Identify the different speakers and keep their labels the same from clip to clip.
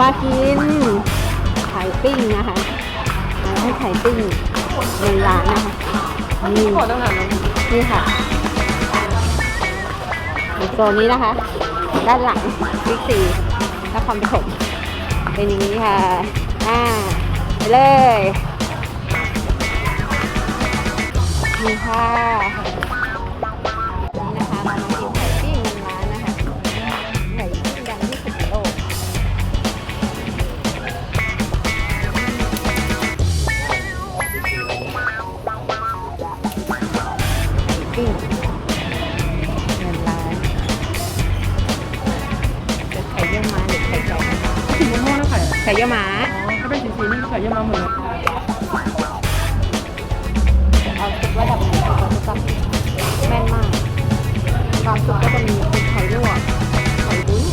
Speaker 1: มากินไข่ปิ้งนะคะให้ไข่ปิ้งในร้านนะคะนี่
Speaker 2: นี่
Speaker 1: ค่ะโซนนี้นะคะ ด้านหลังบิ๊กซีนครปฐมเป็นอย่างนี้ค่ะอ่าไปเลยนี่ค่ะ นะไข่อ๋ไข่เยี่ยวม้า
Speaker 2: ถ้าเป็นสีสีนี่ไข่ยี่ยมมาหมดเลย
Speaker 1: เอาซุประดับไหนเอาซุปแม่นมากบางซุปก็จะมีเป็นไข่ลวกไข่วุ้น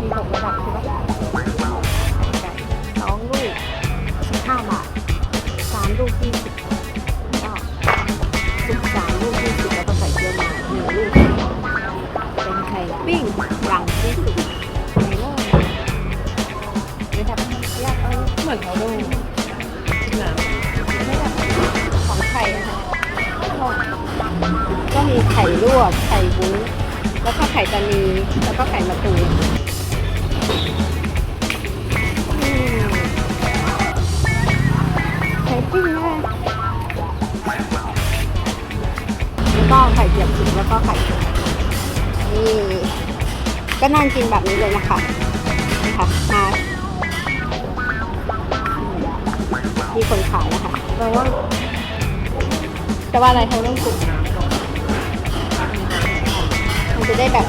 Speaker 1: มีหกระดับใช่ไหมสองลูกสิบห้าบาทสามลูกยี่ มือ
Speaker 2: นเขาดูหนา
Speaker 1: ของไข่นะคะก็มีไข่ลวก ไข่วุ้น แล้วก็ไข่ตานีแล้วก็ไข่มะตูมไข่ปิ้งนะคะแล้วก็ไข่เจียวสุกแล้วก็ไข่สุกนี่ก็นั่งกินแบบนี้เลยนะคะนี่ค่ะมา มีคนขายนะคะ
Speaker 2: แปลว่า
Speaker 1: แต่ว่าอะไรเขาต้อง
Speaker 2: จุ่มน้ำก่อน
Speaker 1: มันจะได้แบบ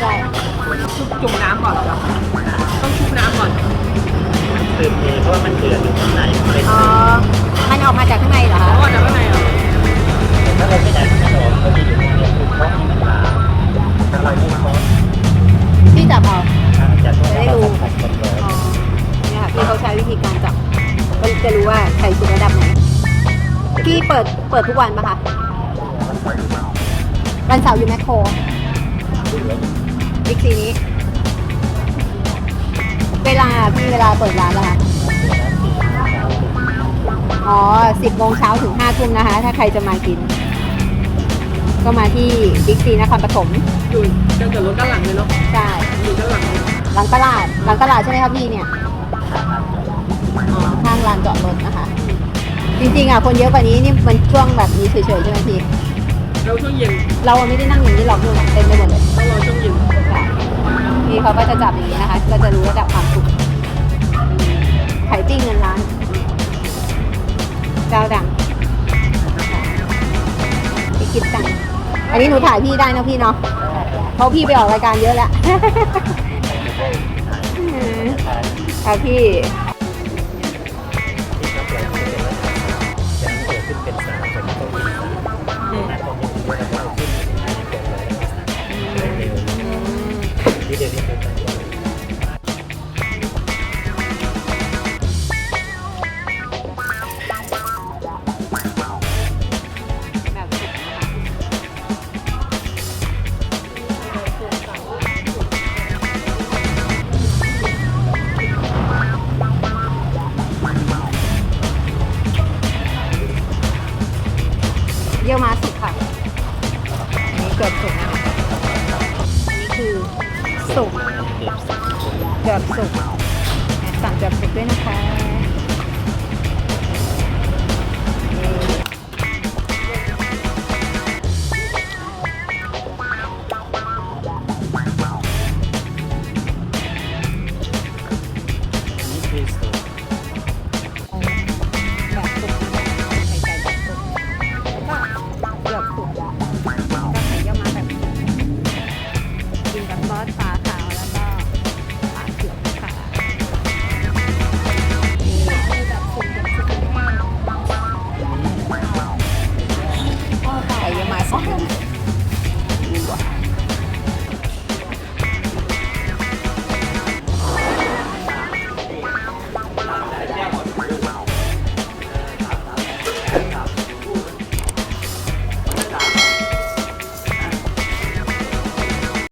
Speaker 1: ใช่
Speaker 2: ชุบจุ่มน้ำก่อนจ้ะต้องชุบน้ำก่อน
Speaker 3: ซึมเองเพราะว่ามันเดือดอยู่ข้างในไม่
Speaker 1: อ๋อมัน
Speaker 3: ดเปิ
Speaker 1: ดทุกวันปะคะวันเสาร์อยู่แมคโครบิ๊กซีนี้ เวลาพี่เวลาเปิดร้านแล้วคะอ๋อสิบโมงเช้าถึงห้าทุ่มนะคะ ถ้าใครจะมากิน ก็มาที่บิ๊กซีนครปฐม
Speaker 2: อยู่จะเกิดรถด้านหลังเลยเนาะ
Speaker 1: ใช่
Speaker 2: อยู่ด้านหลัง
Speaker 1: หลังตลาดหลังตลาดใช่ไหมครับพี่เนี่ยอ๋อข้างลานจอดรถนะคะ จริงๆอะคนเยอะกว่านี้นี่มันช่วงแบบนี้เฉยๆใช่ไหมพี่
Speaker 2: แล้วช่วงเย็น
Speaker 1: เราไม่ได้นั่งอย่างนี้หรอกนู่นน่ะเต็มไปหมดเลย
Speaker 2: ต้องรอช่วงเย็น
Speaker 1: ใช่พี่เขาก็จะจับอย่างนี้นะคะก็จะรู้ระดับความสุกไข่ปิ้งเงินล้านเจ้าดังไปคิดตังค์อันนี้หนูถ่ายพี่ได้นะพี่เนาะเพราะพี่ไปออกรายการเยอะแล้วค่ะพี่
Speaker 3: สุกเกื
Speaker 1: อบสุกสั่งเกือดสุกด้วยนะคะนี่
Speaker 3: คือ
Speaker 1: ไ